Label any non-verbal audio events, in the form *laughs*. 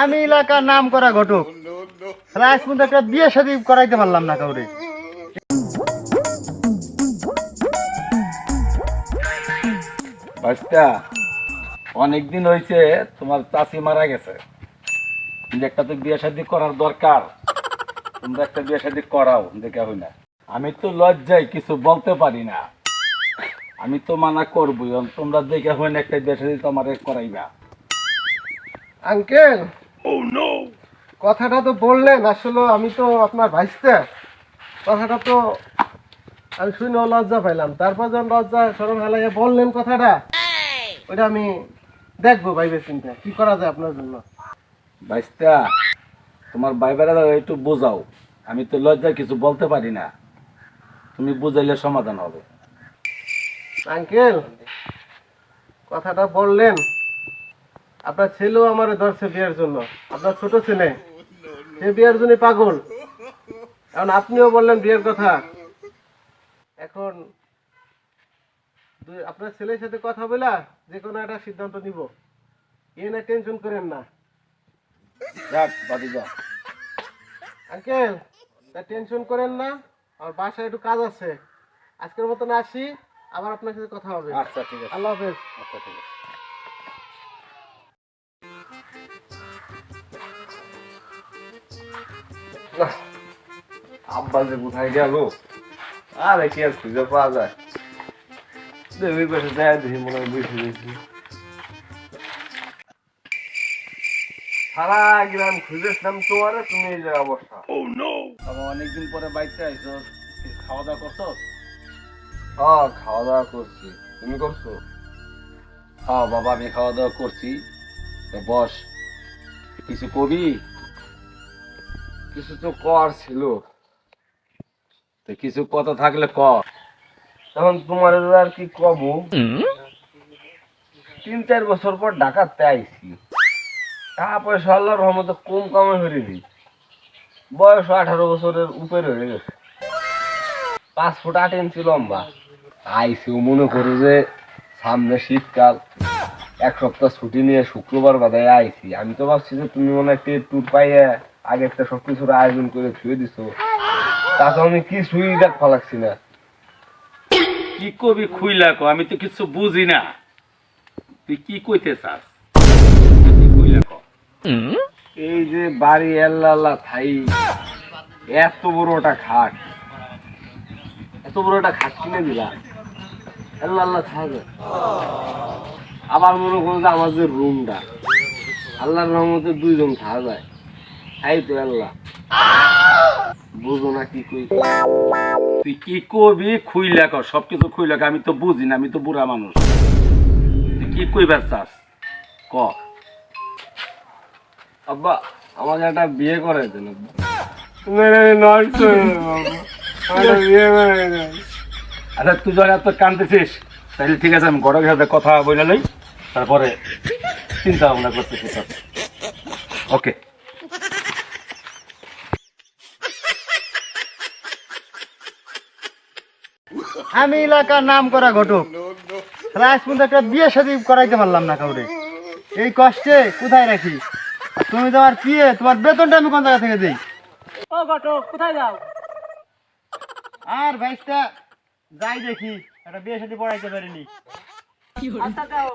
আমি এলাকার নাম করা ঘটক। পর্যন্ত একটা বিয়ে শাদী করাইতে পারলাম না কাউরে। বাস্তা অনেকদিন হয়েছে তোমার চাষি মারা গেছে। একটা তো বিয়ে শাদি করার দরকার। তোমরা একটা বিয়ে শাদি করাও, দেখে হই না। আমি তো লজ্জায় কিছু বলতে পারি না। আমি তো মানা করবই তোমরা দেখে হই না একটা বিয়ে শাদি তোমার করাইবা। আঙ্কেল? কথাটা তো বললেন আসলে আমি তো আপনার ভাইস্তে। কথাটা তো আমি শুনে লজ্জা পাইলাম। তারপর যখন লজ্জা সরম হেলাইয়া বললেন কথাটা ওইটা আমি দেখব ভাইবে চিন্তা কি করা যায় আপনার জন্য? বাইস্তা তোমার বাইবেরা একটু বোঝাও। আমি তো লজ্জা কিছু বলতে পারি না। তুমি বুঝাইলে সমাধান হবে। আঙ্কেল কথাটা বললেন আপনার ছেলেও আমার ধরছে বিয়ের জন্য। আপনার ছোট ছেলে সে বিয়ের জন্য পাগল। এখন আপনিও বললেন বিয়ের কথা। এখন আপনার ছেলের সাথে কথা বলা যে কোনো একটা সিদ্ধান্ত নিব। এ না টেনশন করেন না। যাক বাদি যাও। আঙ্কেল তা টেনশন করেন না। আর বাসায় একটু কাজ আছে। আজকের মতন আসি আবার আপনার সাথে কথা হবে। আচ্ছা ঠিক আছে। আল্লাহ হাফেজ। আচ্ছা ঠিক আছে। আব্বা যে কোথায় গেল? আর কি আর খুঁজে পাওয়া যায়? পাশে যায় দেখি মনে হয় বসে সারা গ্রাম খুঁজেছিলাম তোমার তুমি এই যে অবস্থা বাবা অনেকদিন পরে বাড়িতে আইছো খাওয়া দাওয়া করছ? হ্যাঁ খাওয়া দাওয়া করছি। তুমি করছ? হ্যাঁ বাবা আমি খাওয়া দাওয়া করছি বস কিছু কবি? কিছু তো কর ছিল। কিছু কথা থাকলে ক এখন তোমার আর কি কব? তিন চার বছর পর ঢাকাতে আইছি। টাকা পয়সা আল্লাহর রহমতে কম কামে হয়ে দিই। বয়স আঠারো বছরের উপরে হয়ে গেছে। পাঁচ ফুট আট ইঞ্চি লম্বা। আইসি মনে করো যে সামনে শীতকাল। এক সপ্তাহ ছুটি নিয়ে শুক্রবার বাদায় আইছি আমি তো ভাবছি যে তুমি মনে একটা ট্যুর পাইয়ে আগে একটা সব কিছুর আয়োজন করে ছুঁয়ে দিছো। তাতে আমি কি ছুঁই দেখ ফালাচ্ছি না। কি কবি খুইলা ক? আমি তো কিছু বুঝি না। তুই কি কইতে চাস? খুইলা ক? এই যে বাড়ি আল্লাহ আল্লাহ থাই এত বড়টা খাট এত বড়টা খাট কিনে দিলা? আল্লাহ আল্লাহ থাকে। আবার মনে করো যে আমার যে রুমটা আল্লাহর রহমতে দুইজন থাকা যায়। তো আল্লাহ। বুঝো না কি কই তুই কি কবি? খুইলা ক সবকিছু খুইলা ক আমি তো বুঝি না আমি তো বুড়া মানুষ। তুই কি কইবার চাস? ক। আব্বা আমাকে একটা বিয়ে করে দেন করে *laughs* আচ্ছা তুই যখন এত কানতেছিস তাহলে ঠিক আছে আমি ঘটকের সাথে কথা বলে লই তারপরে চিন্তা ভাবনা করতেছি ওকে। আমি এলাকার নাম করা ঘটক। আজ পর্যন্ত একটা বিয়ে সাথে করাইতে পারলাম না কাউরে। এই কষ্টে কোথায় রাখি? তুমি তোমার পিয়ে তোমার বেতনটা আমি কোন জায়গা থেকে দিই? ও ঘটক কোথায় যাও? আর ভাইসটা যাই দেখি। একটা বিয়ে সাথে পড়াইতে পারিনি। আচ্ছা যাও।